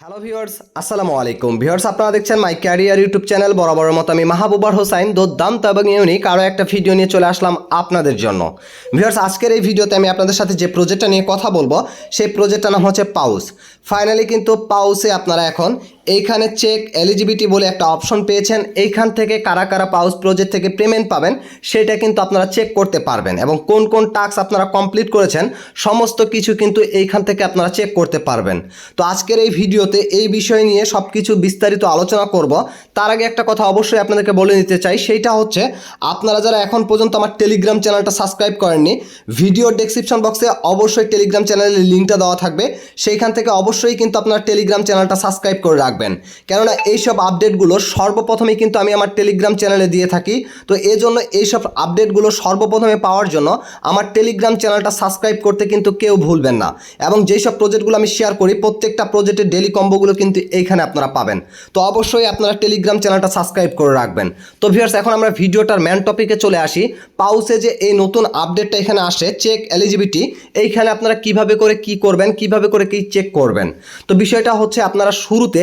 Hello viewers আসসালামু আলাইকুম viewers আপনারা দেখছেন মাই ক্যারিয়ার ইউটিউব চ্যানেল বরাবরের মতো আমি মাহবুবার হোসাইন দুর্দান্ত এবং ইউনিক আরও একটা ভিডিও নিয়ে চলে আসলাম আপনাদের জন্য। ভিউয়ার্স আজকের এই ভিডিওতে আমি আপনাদের সাথে যে প্রজেক্টটা নিয়ে কথা বলব, সেই প্রজেক্টটার নাম হচ্ছে পাউস ফাইনালি কিন্তু পাউসে আপনারা এখন এইখানে চেক এলিজিবিলিটি বলে একটা অপশন পেয়েছেন। এইখান থেকে কারা কারা পাউস প্রজেক্ট থেকে পেমেন্ট পাবেন, সেটা কিন্তু আপনারা চেক করতে পারবেন এবং কোন কোন টাস্ক আপনারা কমপ্লিট করেছেন, সমস্ত কিছু কিন্তু এইখান থেকে আপনারা চেক করতে পারবেন। তো আজকের এই ভিডিওতে এই বিষয় নিয়ে সব কিছু বিস্তারিত আলোচনা করব। তার আগে একটা কথা অবশ্যই আপনাদেরকে বলে নিতে চাই, সেইটা হচ্ছে আপনারা যারা এখন পর্যন্ত আমার টেলিগ্রাম চ্যানেলটা সাবস্ক্রাইব করেননি ভিডিও ডেসক্রিপশন বক্সে অবশ্যই টেলিগ্রাম চ্যানেলের লিঙ্কটা দেওয়া থাকবে। সেইখান থেকে অবশ্যই কিন্তু আপনার টেলিগ্রাম চ্যানেলটা সাবস্ক্রাইব করে রাখবেন। কেননা এইসব আপডেটগুলো সর্বপ্রথমেই কিন্তু আমি আমার টেলিগ্রাম চ্যানেলে দিয়ে থাকি। তো এই জন্য এইসব আপডেটগুলো সর্বপ্রথমে পাওয়ার জন্য আমার টেলিগ্রাম চ্যানেলটা সাবস্ক্রাইব করতে কিন্তু কেউ ভুলবেন না। এবং যেই সব প্রজেক্টগুলো আমি শেয়ার করি, প্রত্যেকটা প্রজেক্টের ডেলি কম্বোগুলো কিন্তু এইখানে আপনারা পাবেন। তো অবশ্যই আপনারা টেলিগ্রাম চ্যানেলটা সাবস্ক্রাইব করে রাখবেন। তো ভিউয়ার্স এখন আমরা ভিডিওটার ম্যান টপিকে চলে আসি। পাউসে যে এই নতুন আপডেটটা এখানে আসে চেক এলিজিবিলিটি এইখানে আপনারা কীভাবে করে কি করবেন, কীভাবে করে কি চেক করবেন। তো বিষয়টা হচ্ছে আপনারা শুরুতে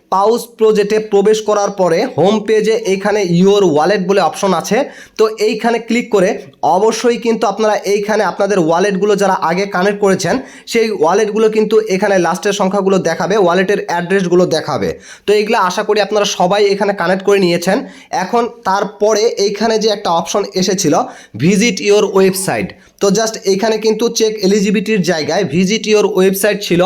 পাউস প্রজেক্টে প্রবেশ করার পরে হোম পেজে এইখানে ইওর ওয়ালেট বলে অপশন আছে। তো এইখানে ক্লিক করে অবশ্যই কিন্তু আপনারা এইখানে আপনাদের ওয়ালেটগুলো যারা আগে কানেক্ট করেছেন, সেই ওয়ালেটগুলো কিন্তু এখানে লাস্টের সংখ্যাগুলো দেখাবে ওয়ালেটের অ্যাড্রেসগুলো দেখাবে। তো এইগুলো আশা করি আপনারা সবাই এখানে কানেক্ট করে নিয়েছেন। এখন তারপরে এইখানে যে একটা অপশন এসেছিল ভিজিট ইওর ওয়েবসাইট তো জাস্ট এইখানে কিন্তু চেক এলিজিবিলিটির জায়গায় ভিজিট ইওর ওয়েবসাইট ছিল।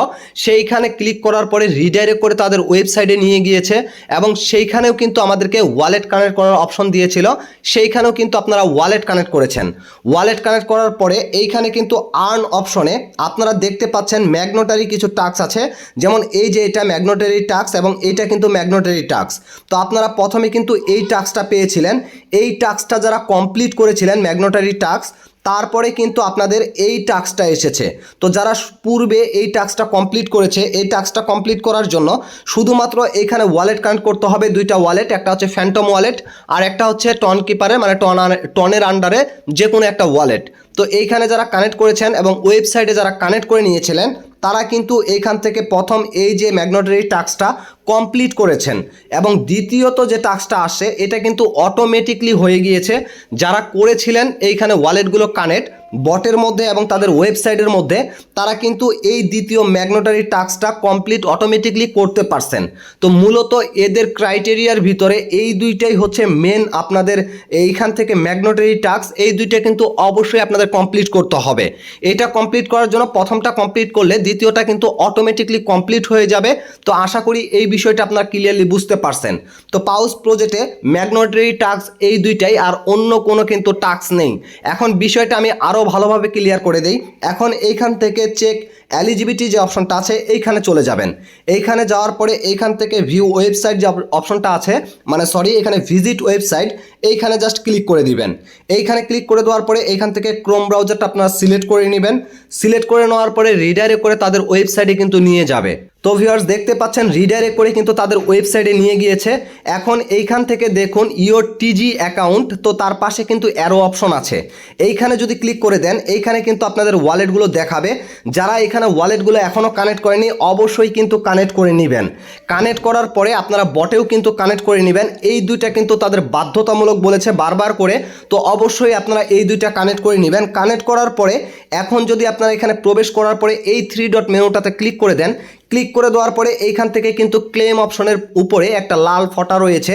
সেইখানে ক্লিক করার পরে রিডাইরেক্ট করে তাদের ওয়েবসাইটে নিয়ে গিয়েছে এবং সেইখানেও কিন্তু আমাদেরকে ওয়ালেট কানেক্ট করার অপশন দিয়েছিল। সেইখানেও কিন্তু আপনারা ওয়ালেট কানেক্ট করেছেন। ওয়ালেট কানেক্ট করার পরে এইখানে কিন্তু আর্ন অপশনে আপনারা দেখতে পাচ্ছেন ম্যাগনোটারি কিছু টাক্স আছে। যেমন এই যে এটা ম্যাগনোটারি টাস্ক এবং এইটা কিন্তু ম্যাগনোটারি টাক্স তো আপনারা প্রথমে কিন্তু এই টাক্সটা পেয়েছিলেন। এই টাক্সটা যারা কমপ্লিট করেছিলেন ম্যাগনোটারি টাস্ক তারপরে কিন্তু আপনাদের এই টাস্কটা এসেছে। তো যারা পূর্বে এই টাস্কটা কমপ্লিট করেছে, এই টাস্কটা কমপ্লিট করার জন্য শুধুমাত্র এখানে ওয়ালেট কানেক্ট করতে হবে দুইটা ওয়ালেট, একটা হচ্ছে ফ্যান্টম ওয়ালেট আর একটা হচ্ছে টন কিপারে মানে টন টনের আন্ডারে যে কোনো একটা ওয়ালেট। তো এইখানে যারা কানেক্ট করেছেন এবং ওয়েবসাইটে যারা কানেক্ট করে নিয়েছিলেন তারা কিন্তু এইখান থেকে প্রথম এই যে ম্যাগনেটারি টাস্কটা কমপ্লিট করেছেন। এবং দ্বিতীয়ত যে টাস্কটা আসে, এটা কিন্তু অটোমেটিকলি হয়ে গিয়েছে। যারা করেছিলেন, এইখানে ওয়ালেটগুলো কানেক্ট বটের মধ্যে এবং তাদের ওয়েবসাইটের মধ্যে, তারা কিন্তু এই দ্বিতীয় ম্যাগনোটারি টাস্কটা কমপ্লিট অটোমেটিকলি করতে পারছেন। তো মূলত এদের ক্রাইটেরিয়ার ভিতরে এই দুইটাই হচ্ছে মেন আপনাদের এইখান থেকে ম্যাগনেটারি টাস্ক, এই দুইটা কিন্তু অবশ্যই আপনাদের কমপ্লিট করতে হবে। এটা কমপ্লিট করার জন্য প্রথমটা কমপ্লিট করলে দ্বিতীয়টা কিন্তু অটোমেটিকলি কমপ্লিট হয়ে যাবে। তো আশা করি এই বিষয়টা আপনারা ক্লিয়ারলি বুঝতে পারছেন। তো পাউস প্রজেক্টে ম্যাগনেটারি টাস্ক এই দুইটাই, আর অন্য কোনো কিন্তু টাস্ক নেই। এখন বিষয়টা আমি আরও ভালোভাবে ক্লিয়ার করে দেই। এখন এইখান থেকে চেক এলিজিবিলিটি যে অপশনটা আছে, এইখানে চলে যাবেন। এইখানে যাওয়ার পরে এইখান থেকে ভিউ ওয়েবসাইট যে অপশনটা আছে মানে সরি এখানে ভিজিট ওয়েবসাইট এইখানে জাস্ট ক্লিক করে দিবেন। এইখানে ক্লিক করে দেওয়ার পরে এইখান থেকে ক্রোম ব্রাউজারটা আপনারা সিলেক্ট করে নেবেন। সিলেক্ট করে নেওয়ার পরে রিডাইরেক্ট করে তাদের ওয়েবসাইটে কিন্তু নিয়ে যাবে। তো ভিউয়ার্স দেখতে পাচ্ছেন রিডাইরেক্ট করে কিন্তু তাদের ওয়েবসাইটে নিয়ে গিয়েছে। এখন এইখান থেকে দেখুন ইওর টিজি অ্যাকাউন্ট তো তার পাশে কিন্তু অ্যারো অপশন আছে। এইখানে যদি ক্লিক করে দেন, এইখানে কিন্তু আপনাদের ওয়ালেটগুলো দেখাবে। যারা এখানে ওয়ালেটগুলো এখনও কানেক্ট করেনি, অবশ্যই কিন্তু কানেক্ট করে নেবেন। কানেক্ট করার পরে আপনারা বটেও কিন্তু কানেক্ট করে নেবেন। এই দুইটা কিন্তু তাদের বাধ্যতামূলক বলেছে বারবার করে। তো অবশ্যই আপনারা এই দুইটা কানেক্ট করে নেবেন। কানেক্ট করার পরে, এখন যদি আপনারা এখানে প্রবেশ করার পরে এই থ্রি ডট মেনুটাতে ক্লিক করে দেন ক্লিক করে দেওয়ার পরে এইখান থেকে কিন্তু ক্লেম অপশনের উপরে একটা লাল ফটা রয়েছে।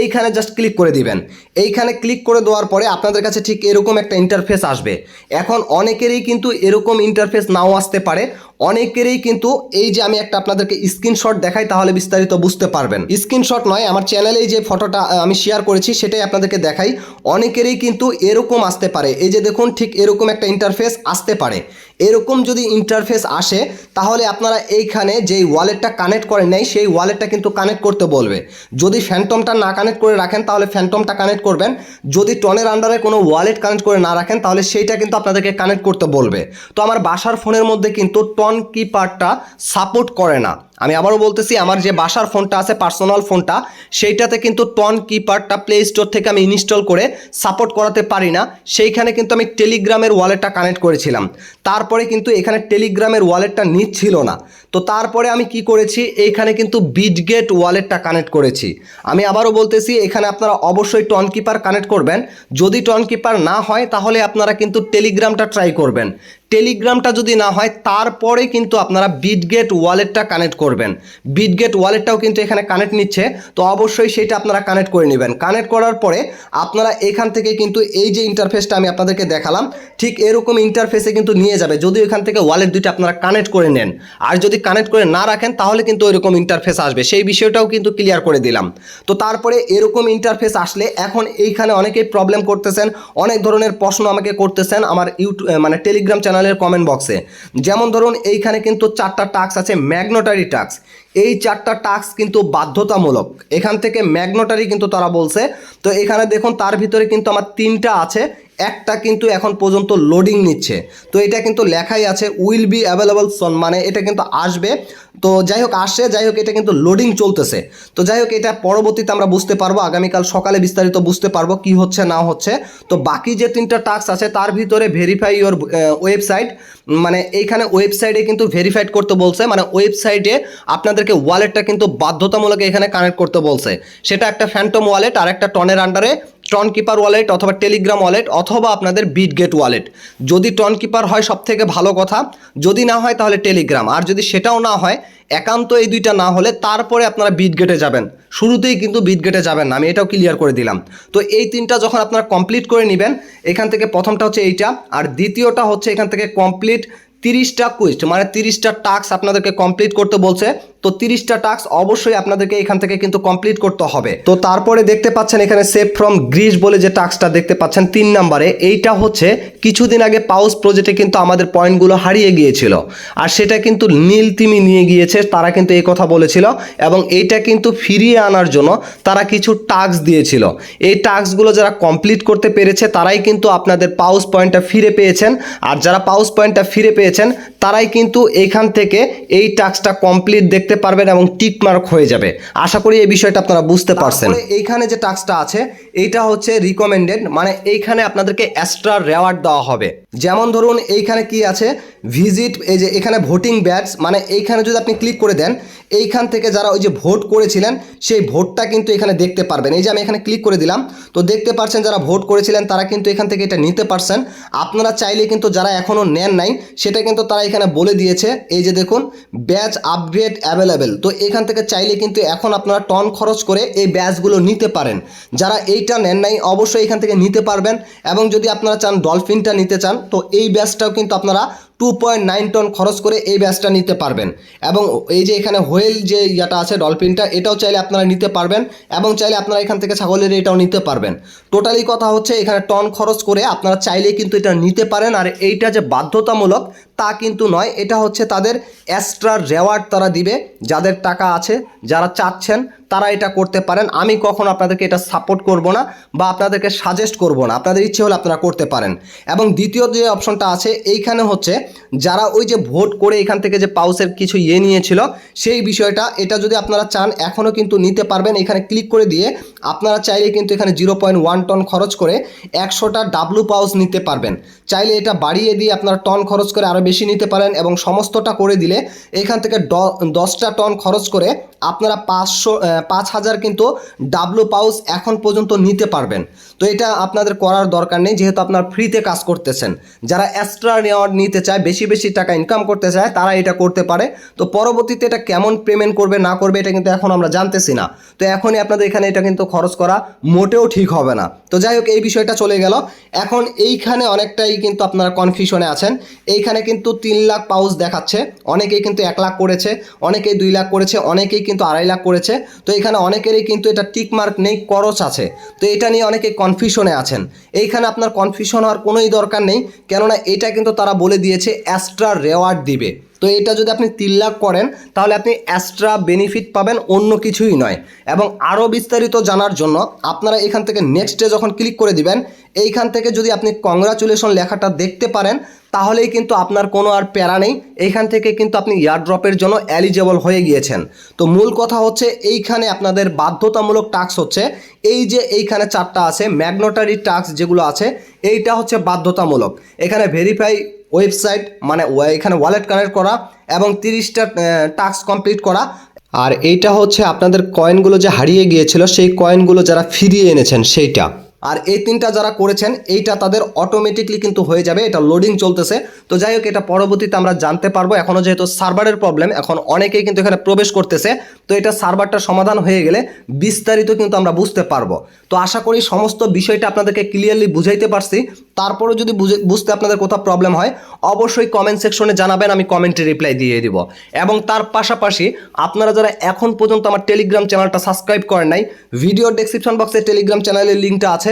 এইখানে জাস্ট ক্লিক করে দিবেন। এইখানে ক্লিক করে দেওয়ার পরে আপনাদের কাছে ঠিক এরকম একটা ইন্টারফেস আসবে। এখন অনেকেরই কিন্তু এরকম ইন্টারফেস নাও আসতে পারে। অনেকেরই কিন্তু এই যে আমি একটা আপনাদেরকে স্ক্রিনশট দেখাই তাহলে বিস্তারিত বুঝতে পারবেন। স্ক্রিনশট নয়, আমার চ্যানেলেই যে ফটোটা আমি শেয়ার করেছি সেটাই আপনাদেরকে দেখাই। অনেকেরই কিন্তু এরকম আসতে পারে। এই যে দেখুন ঠিক এরকম একটা ইন্টারফেস আসতে পারে। এরকম যদি ইন্টারফেস আসে, তাহলে আপনারা এইখানে যেই ওয়ালেটটা কানেক্ট করেন নাই, সেই ওয়ালেটটা কিন্তু কানেক্ট করতে বলবে। যদি ফ্যান্টমটা না কানেক্ট করে রাখেন, তাহলে ফ্যান্টমটা কানেক্ট করবেন। যদি টনের আন্ডারে কোনো ওয়ালেট কানেক্ট করে না রাখেন, তাহলে সেইটা কিন্তু আপনাদেরকে কানেক্ট করতে বলবে। তো আমার বাসার ফোনের মধ্যে কিন্তু টন কিপারটা সাপোর্ট করে না। আমি আবারও বলতেছি, আমার যে বাসার ফোনটা আছে পার্সোনাল ফোনটা, সেইটাতে কিন্তু টন কিপারটা প্লে স্টোর থেকে আমি ইনস্টল করে সাপোর্ট করাতে পারি না। সেইখানে কিন্তু আমি টেলিগ্রামের ওয়ালেটটা কানেক্ট করেছিলাম। তারপরে কিন্তু এখানে টেলিগ্রামের ওয়ালেটটা নিচ্ছিল না। তো তারপরে আমি কি করেছি, এইখানে কিন্তু বিটগেট ওয়ালেটটা কানেক্ট করেছি। আমি আবারও বলতেছি, এখানে আপনারা অবশ্যই টন কিপার কানেক্ট করবেন। যদি টন কিপার না হয়, তাহলে আপনারা কিন্তু টেলিগ্রামটা ট্রাই করবেন। টেলিগ্রামটা যদি না হয় তারপরে কিন্তু আপনারা বিটগেট ওয়ালেটটা কানেক্ট করবেন। বিটগেট ওয়ালেটটাও কিন্তু এখানে কানেক্ট নিচ্ছে, তো অবশ্যই সেটা আপনারা কানেক্ট করে নেবেন। কানেক্ট করার পরে আপনারা এখান থেকে কিন্তু এই যে ইন্টারফেসটা আমি আপনাদেরকে দেখালাম, ঠিক এরকম ইন্টারফেসে কিন্তু নিয়ে যাবে। যদি এখান থেকে ওয়ালেট দুইটা আপনারা কানেক্ট করে নেন, আর যদি কানেক্ট করে না রাখেন, তাহলে কিন্তু ওইরকম ইন্টারফেস আসবে। সেই বিষয়টাও কিন্তু ক্লিয়ার করে দিলাম। তো তারপরে এরকম ইন্টারফেস আসলে এখন এইখানে অনেকেই প্রবলেম করতেছেন, অনেক ধরনের প্রশ্ন আমাকে করতেছেন, আমার ইউটিউব মানে টেলিগ্রাম চ্যানেলের কমেন্ট বক্সে যেমন ধরুন এইখানে কিন্তু চারটা টাক্স আছে ম্যাগনোটারি টাস্ক এই চারটা টাস্ক কিন্তু বাধ্যতামূলক। এখান থেকে ম্যাগনোটারি কিন্তু তারা বলছে। তো এখানে দেখুন, তার ভিতরে কিন্তু আমার তিনটা আছে। একটা কিন্তু এখন পর্যন্ত লোডিং নিচ্ছে। তো এটা কিন্তু লেখাই আছে উইল বি অ্যাভেলেবল সন মানে এটা কিন্তু আসবে। তো যাই হোক আসে যাই হোক, এটা কিন্তু লোডিং চলতেছে। তো যাই হোক, এটা পরবর্তীতে আমরা বুঝতে পারব, আগামীকাল সকালে বিস্তারিত বুঝতে পারব কি হচ্ছে, না হচ্ছে। তো বাকি যে তিনটা টাস্ক আছে, তার ভিতরে ভেরিফাই ইওর ওয়েবসাইট মানে এইখানে ওয়েবসাইটে কিন্তু ভেরিফাইড করতে বলছে মানে ওয়েবসাইটে আপনাদেরকে ওয়ালেটটা কিন্তু বাধ্যতামূলক এখানে কানেক্ট করতে বলছে। সেটা একটা ফ্যান্টম ওয়ালেট আর একটা টনের আন্ডারে টন কিপার ওয়ালেট অথবা টেলিগ্রাম ওয়ালেট অথবা আপনাদের বিটগেট ওয়ালেট যদি টন কিপার হয় সব থেকে ভালো কথা, যদি না হয় তাহলে টেলিগ্রাম আর যদি সেটাও না হয়, একান্ত এই দুইটা না হলে তারপরে আপনারা বিটগেটে যাবেন। শুরুতেই কিন্তু বিটগেটে যাবেন না, আমি এটাও ক্লিয়ার করে দিলাম। তো এই তিনটা যখন আপনারা কমপ্লিট করে নেবেন, এখান থেকে প্রথমটা হচ্ছে এইটা, আর দ্বিতীয়টা হচ্ছে এখান থেকে কমপ্লিট তিরিশটা কুইস্ট মানে তিরিশটা টাস্ক আপনাদেরকে কমপ্লিট করতে বলছে। তো তিরিশটা টাস্ক অবশ্যই আপনাদেরকে এখান থেকে কিন্তু কমপ্লিট করতে হবে। তো তারপরে দেখতে পাচ্ছেন এখানে সেভ ফ্রম গ্রিস বলে যে টাস্কটা দেখতে পাচ্ছেন তিন নম্বরে, এইটা হচ্ছে কিছুদিন আগে পাউস প্রজেক্টে কিন্তু আমাদের পয়েন্টগুলো হারিয়ে গিয়েছিল। আর সেটা কিন্তু নীল তিমি নিয়ে গিয়েছে, তারা কিন্তু এই কথা বলেছিল এবং এইটা কিন্তু ফিরিয়ে আনার জন্য তারা কিছু টাস্ক দিয়েছিল। এই টাস্কগুলো যারা কমপ্লিট করতে পেরেছে, তারাই কিন্তু আপনাদের পাউস পয়েন্টটা ফিরে পেয়েছেন। আর যারা পাউস পয়েন্টটা ফিরে পেয়েছেন তারাই কিন্তু এইখান থেকে এই টাস্কটা কমপ্লিট দেখতে পারবেন এবং টিক মার্ক হয়ে যাবে। আশা করি এই বিষয়টা আপনারা বুঝতে পারছেন। এইখানে যে টাস্কটা আছে এইটা হচ্ছে রিকমেন্ডেড মানে এইখানে আপনাদেরকে এক্সট্রা রেওয়ার্ড দেওয়া হবে। যেমন ধরুন এইখানে কি আছে ভিজিট এই যে এখানে ভোটিং ব্যাচ মানে এইখানে যদি আপনি ক্লিক করে দেন এইখান থেকে যারা ওই যে ভোট করেছিলেন সেই ভোটটা কিন্তু এখানে দেখতে পারবেন। এই যে আমি এখানে ক্লিক করে দিলাম তো দেখতে পাচ্ছেন যারা ভোট করেছিলেন তারা কিন্তু এখান থেকে এটা নিতে পারছেন। আপনারা চাইলে কিন্তু যারা এখনও নেন নাই সেটা কিন্তু তারা এখানে বলে দিয়েছে, এই যে দেখুন ব্যাচ আপগ্রেড অ্যাভেলেবেল তো এখান থেকে চাইলে কিন্তু এখন আপনারা টন খরচ করে এই ব্যাচগুলো নিতে পারেন। যারা এইটা নেন নাই, অবশ্যই এখান থেকে নিতে পারবেন। এবং যদি আপনারা চান ডলফিনটা নিতে চান, তো এই ব্যাচটাও কিন্তু আপনারা টু পয়েন্ট নাইন টন খরচ করে এই ব্যাচটা নিতে পারবেন। এবং এই যে এখানে হোয়েল যে ইয়াটা আছে, ডলফিনটা, এটাও চাইলে আপনারা নিতে পারবেন এবং চাইলে আপনারা এখান থেকে ছাগলের এটাও নিতে পারবেন। টোটালি কথা হচ্ছে, এখানে টন খরচ করে আপনারা চাইলে কিন্তু এটা নিতে পারেন। আর এইটা যে বাধ্যতামূলক, তা কিন্তু নয়। এটা হচ্ছে তাদের এক্সট্রা রেওয়ার্ড তারা দিবে, যাদের টাকা আছে, যারা চাচ্ছেন। তারা এটা করতে পারেন। আমি কখনো আপনাদেরকে এটা সাপোর্ট করব না বা আপনাদেরকে সাজেস্ট করব না। আপনাদের ইচ্ছে হলে আপনারা করতে পারেন। এবং দ্বিতীয় যে অপশনটা আছে, এইখানে হচ্ছে যারা ওই যে ভোট করে এখান থেকে যে পাউসের কিছু ইয়ে নিয়েছিল, সেই বিষয়টা, এটা যদি আপনারা চান এখনও কিন্তু নিতে পারবেন। এখানে ক্লিক করে দিয়ে আপনারা চাইলে কিন্তু এখানে জিরো পয়েন্ট ওয়ান টন খরচ করে একশোটা ডাব্লু পাউস নিতে পারবেন। চাইলে এটা বাড়িয়ে দিয়ে আপনারা টন খরচ করে আরও বেশি নিতে পারেন এবং সমস্তটা করে দিলে এখান থেকে দশটা টন খরচ করে আপনারা পাঁচশো পাঁচ হাজার কিন্তু ডাব্লু পাউস এখন পর্যন্ত নিতে পারবেন। তো এটা আপনাদের করার দরকার নেই, যেহেতু আপনার ফ্রিতে কাজ করতেছেন। যারা এক্সট্রা রেওয়ার্ড নিতে চায়, বেশি বেশি টাকা ইনকাম করতে চায়, তারা এটা করতে পারে। তো পরবর্তীতে এটা কেমন পেমেন্ট করবে, না করবে, এটা কিন্তু এখন আমরা জানতেছি না। তো এখনই আপনাদের এখানে এটা কিন্তু খরচ করা মোটেও ঠিক হবে না। তো যাই হোক, এই বিষয়টা চলে গেল। এখন এইখানে অনেকটাই কিন্তু আপনারা কনফিউশনে আছেন। এইখানে কিন্তু তিন লাখ পাউস দেখাচ্ছে। অনেকেই কিন্তু এক লাখ করেছে, অনেকেই দুই লাখ করেছে, অনেকেই কিন্তু আড়াই লাখ করেছে। তো এখানে অনেকেরই কিন্তু এটা টিক মার্ক নেই করচ আছে। তো এটা নিয়ে অনেকে কনফিউশনে আছেন। এইখানে আপনার কনফিউশন হওয়ার কোনোই দরকার নেই, কেননা এটা কিন্তু তারা বলে দিয়েছে অ্যাস্ট্রা রেওয়ার্ড দিবে। তো এটা যদি আপনি তিন লাখ করেন, তাহলে আপনি এক্সট্রা বেনিফিট পাবেন অন্য কিছুই নয়। এবং আরও বিস্তারিত জানার জন্য আপনারা এখান থেকে নেক্সটে যখন ক্লিক করে দিবেন, এইখান থেকে যদি আপনি কংগ্রাচুলেশন লেখাটা দেখতে পারেন, তাহলেই কিন্তু আপনার কোনো আর প্যারা নেই। এইখান থেকে কিন্তু আপনি ইয়ারড্রপের জন্য এলিজেবল হয়ে গিয়েছেন। তো মূল কথা হচ্ছে, এইখানে আপনাদের বাধ্যতামূলক টাস্ক হচ্ছে, এই যে এইখানে চারটা আছে, ম্যাগনোটারি টাস্ক যেগুলো আছে, এইটা হচ্ছে বাধ্যতামূলক। এখানে ভেরিফাই ওয়েবসাইট মানে এখানে ওয়ালেট কানেক্ট করা এবং তিরিশটা টাস্ক কমপ্লিট করা। আর এইটা হচ্ছে আপনাদের কয়েনগুলো যে হারিয়ে গিয়েছিল, সেই কয়েনগুলো যারা ফিরিয়ে এনেছেন, সেইটা। আর এই তিনটা যারা করেছেন, এইটা তাদের অটোমেটিকলি কিন্তু হয়ে যাবে, এটা লোডিং চলতেছে। তো যাই হোক, এটা পরবর্তীতে আমরা জানতে পারব। এখনও যেহেতু সার্ভারের প্রবলেম এখন অনেকেই কিন্তু এখানে প্রবেশ করতেছে। তো এটা সার্ভারটা সমাধান হয়ে গেলে বিস্তারিত কিন্তু আমরা বুঝতে পারব। তো আশা করি সমস্ত বিষয়টা আপনাদেরকে ক্লিয়ারলি বুঝাইতে পারছি। তারপরেও যদি বুঝে, বুঝতে আপনাদের কোথাও প্রবলেম হয়, অবশ্যই কমেন্ট সেকশনে জানাবেন, আমি কমেন্টে রিপ্লাই দিয়ে দিব। এবং তার পাশাপাশি আপনারা যারা এখন পর্যন্ত আমার টেলিগ্রাম চ্যানেলটা সাবস্ক্রাইব করেন নাই ভিডিও ডেসক্রিপশন বক্সে টেলিগ্রাম চ্যানেলের লিঙ্কটা আছে।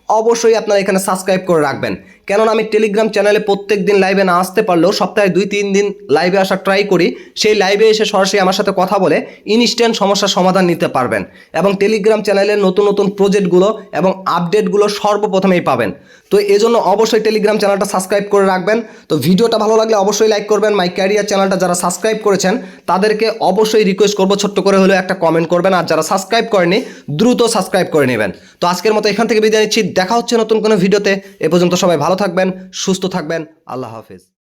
অবশ্যই আপনারা এখানে সাবস্ক্রাইব করে রাখবেন। কেননা আমি টেলিগ্রাম চ্যানেলে প্রত্যেক দিন লাইভে না আসতে পারলেও সপ্তাহে দুই, তিন দিন লাইভে আসার ট্রাই করি। সেই লাইভে এসে সরাসরি আমার সাথে কথা বলে ইনস্ট্যান্ট সমস্যার সমাধান নিতে পারবেন এবং টেলিগ্রাম চ্যানেলের নতুন নতুন প্রজেক্টগুলো এবং আপডেটগুলো সর্বপ্রথমেই পাবেন। তো এজন্য অবশ্যই টেলিগ্রাম চ্যানেলটা সাবস্ক্রাইব করে রাখবেন। তো ভিডিওটা ভালো লাগলে অবশ্যই লাইক করবেন। মাই ক্যারিয়ার চ্যানেলটা যারা সাবস্ক্রাইব করেছেন, তাদেরকে অবশ্যই রিকোয়েস্ট করব ছোট্ট করে হলেও একটা কমেন্ট করবেন। আর যারা সাবস্ক্রাইব করেনি দ্রুত সাবস্ক্রাইব করে নেবেন। তো আজকের মতো এখান থেকে বিদায় নিচ্ছি। দেখা হচ্ছে নতুন কোনো ভিডিওতে। এ পর্যন্ত সবাই ভালো থাকবেন সুস্থ থাকবেন। আল্লাহ হাফিজ।